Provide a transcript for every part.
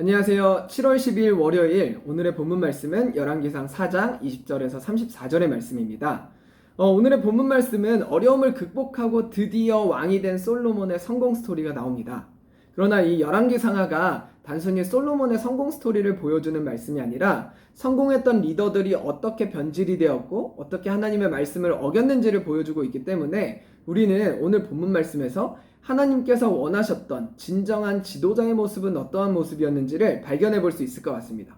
안녕하세요. 7월 10일 월요일 오늘의 본문 말씀은 열왕기상 4장 20절에서 34절의 말씀입니다. 어, 오늘의 본문 말씀은 어려움을 극복하고 드디어 왕이 된 솔로몬의 성공 스토리가 나옵니다. 그러나 이 열왕기상하가 단순히 솔로몬의 성공 스토리를 보여주는 말씀이 아니라 성공했던 리더들이 어떻게 변질이 되었고 어떻게 하나님의 말씀을 어겼는지를 보여주고 있기 때문에 우리는 오늘 본문 말씀에서 하나님께서 원하셨던 진정한 지도자의 모습은 어떠한 모습이었는지를 발견해 볼 수 있을 것 같습니다.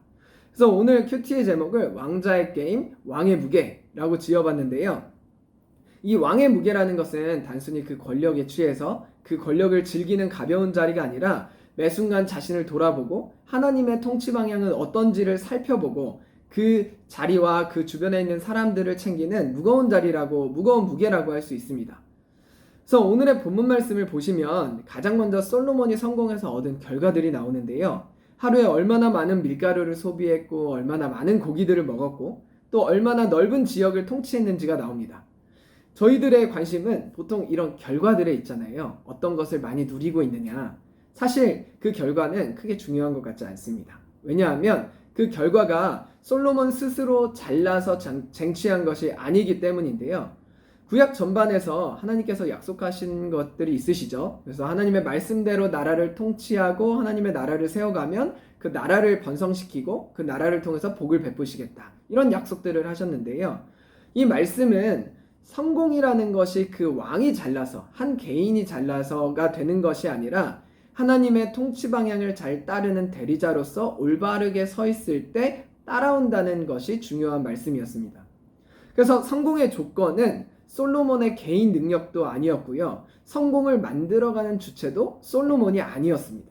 그래서 오늘 큐티의 제목을 왕자의 게임, 왕의 무게라고 지어봤는데요. 이 왕의 무게라는 것은 단순히 그 권력에 취해서 그 권력을 즐기는 가벼운 자리가 아니라 매 순간 자신을 돌아보고 하나님의 통치 방향은 어떤지를 살펴보고 그 자리와 그 주변에 있는 사람들을 챙기는 무거운 자리라고 무거운 무게라고 할 수 있습니다. 그래서 오늘의 본문 말씀을 보시면 가장 먼저 솔로몬이 성공해서 얻은 결과들이 나오는데요. 하루에 얼마나 많은 밀가루를 소비했고 얼마나 많은 고기들을 먹었고 또 얼마나 넓은 지역을 통치했는지가 나옵니다. 저희들의 관심은 보통 이런 결과들에 있잖아요. 어떤 것을 많이 누리고 있느냐. 사실 그 결과는 크게 중요한 것 같지 않습니다. 왜냐하면 그 결과가 솔로몬 스스로 잘나서 장- 쟁취한 것이 아니기 때문인데요. 구약 전반에서 하나님께서 약속하신 것들이 있으시죠. 그래서 하나님의 말씀대로 나라를 통치하고 하나님의 나라를 세워가면 그 나라를 번성시키고 그 나라를 통해서 복을 베푸시겠다. 이런 약속들을 하셨는데요. 이 말씀은 성공이라는 것이 그 왕이 잘나서 한 개인이 잘나서가 되는 것이 아니라 하나님의 통치 방향을 잘 따르는 대리자로서 올바르게 서 있을 때 따라온다는 것이 중요한 말씀이었습니다. 그래서 성공의 조건은 솔로몬의 개인 능력도 아니었고요. 성공을 만들어가는 주체도 솔로몬이 아니었습니다.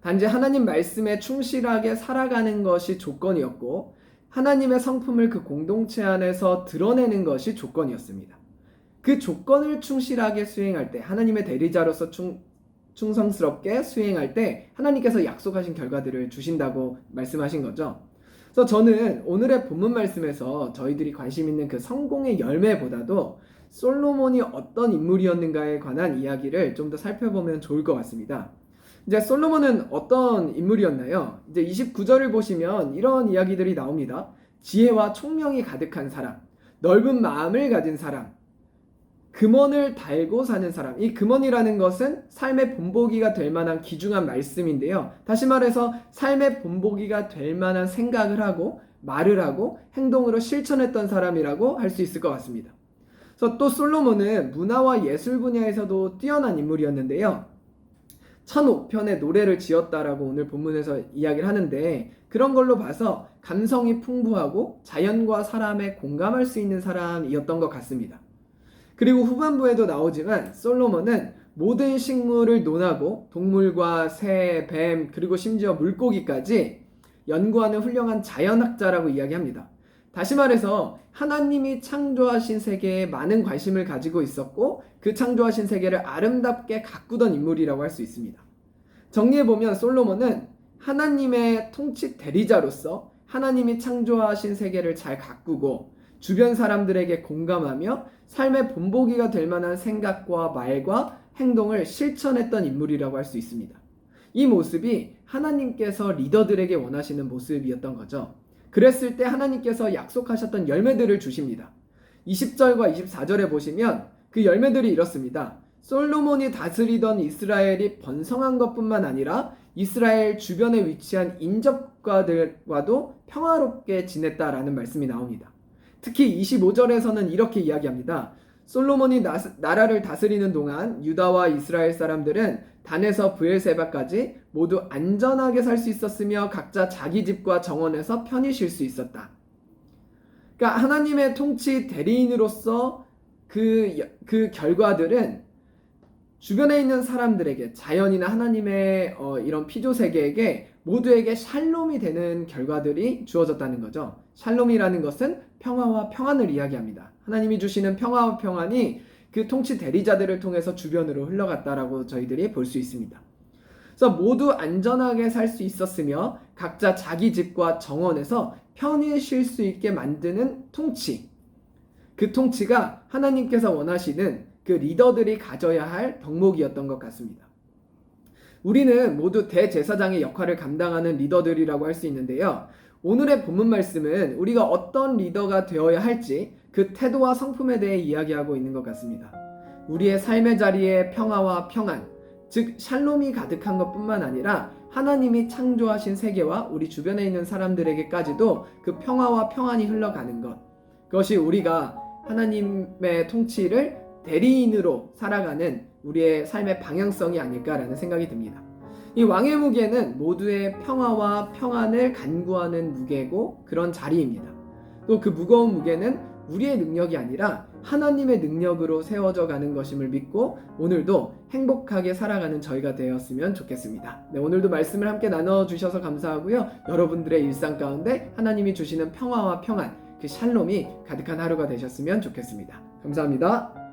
단지 하나님 말씀에 충실하게 살아가는 것이 조건이었고 하나님의 성품을 그 공동체 안에서 드러내는 것이 조건이었습니다. 그 조건을 충실하게 수행할 때 하나님의 대리자로서 충, 충성스럽게 수행할 때 하나님께서 약속하신 결과들을 주신다고 말씀하신 거죠. 그래서 저는 오늘의 본문 말씀에서 저희들이 관심 있는 그 성공의 열매보다도 솔로몬이 어떤 인물이었는가에 관한 이야기를 좀 더 살펴보면 좋을 것 같습니다. 이제 솔로몬은 어떤 인물이었나요? 이제 29절을 보시면 이런 이야기들이 나옵니다. 지혜와 총명이 가득한 사람, 넓은 마음을 가진 사람, 금원을 달고 사는 사람. 이 금원이라는 것은 삶의 본보기가 될 만한 귀중한 말씀인데요. 다시 말해서 삶의 본보기가 될 만한 생각을 하고 말을 하고 행동으로 실천했던 사람이라고 할 수 있을 것 같습니다. 그래서 또 솔로몬은 문화와 예술 분야에서도 뛰어난 인물이었는데요. 1005편의 노래를 지었다라고 오늘 본문에서 이야기를 하는데 그런 걸로 봐서 감성이 풍부하고 자연과 사람에 공감할 수 있는 사람이었던 것 같습니다. 그리고 후반부에도 나오지만 솔로몬은 모든 식물을 논하고 동물과 새, 뱀, 그리고 심지어 물고기까지 연구하는 훌륭한 자연학자라고 이야기합니다. 다시 말해서 하나님이 창조하신 세계에 많은 관심을 가지고 있었고 그 창조하신 세계를 아름답게 가꾸던 인물이라고 할 수 있습니다. 정리해보면 솔로몬은 하나님의 통치 대리자로서 하나님이 창조하신 세계를 잘 가꾸고 주변 사람들에게 공감하며 삶의 본보기가 될 만한 생각과 말과 행동을 실천했던 인물이라고 할 수 있습니다. 이 모습이 하나님께서 리더들에게 원하시는 모습이었던 거죠. 그랬을 때 하나님께서 약속하셨던 열매들을 주십니다. 20절과 24절에 보시면 그 열매들이 이렇습니다. 솔로몬이 다스리던 이스라엘이 번성한 것뿐만 아니라 이스라엘 주변에 위치한 인접과들과도 평화롭게 지냈다라는 말씀이 나옵니다. 특히 25절에서는 이렇게 이야기합니다. 솔로몬이 나, 나라를 다스리는 동안 유다와 이스라엘 사람들은 단에서 브엘세바까지 모두 안전하게 살 수 있었으며 각자 자기 집과 정원에서 편히 쉴 수 있었다. 그러니까 하나님의 통치 대리인으로서 그, 그 결과들은 주변에 있는 사람들에게 자연이나 하나님의 어, 이런 피조 세계에게 모두에게 샬롬이 되는 결과들이 주어졌다는 거죠. 샬롬이라는 것은 평화와 평안을 이야기합니다. 하나님이 주시는 평화와 평안이 그 통치 대리자들을 통해서 주변으로 흘러갔다라고 저희들이 볼 수 있습니다. 그래서 모두 안전하게 살 수 있었으며 각자 자기 집과 정원에서 편히 쉴 수 있게 만드는 통치. 그 통치가 하나님께서 원하시는 그 리더들이 가져야 할 덕목이었던 것 같습니다. 우리는 모두 대제사장의 역할을 감당하는 리더들이라고 할 수 있는데요. 오늘의 본문 말씀은 우리가 어떤 리더가 되어야 할지 그 태도와 성품에 대해 이야기하고 있는 것 같습니다. 우리의 삶의 자리에 평화와 평안, 즉 샬롬이 가득한 것뿐만 아니라 하나님이 창조하신 세계와 우리 주변에 있는 사람들에게까지도 그 평화와 평안이 흘러가는 것. 그것이 우리가 하나님의 통치를 대리인으로 살아가는 우리의 삶의 방향성이 아닐까라는 생각이 듭니다. 이 왕의 무게는 모두의 평화와 평안을 간구하는 무게고 그런 자리입니다. 또 그 무거운 무게는 우리의 능력이 아니라 하나님의 능력으로 세워져 가는 것임을 믿고 오늘도 행복하게 살아가는 저희가 되었으면 좋겠습니다. 네, 오늘도 말씀을 함께 나눠 주셔서 감사하고요. 여러분들의 일상 가운데 하나님이 주시는 평화와 평안, 그 샬롬이 가득한 하루가 되셨으면 좋겠습니다. 감사합니다.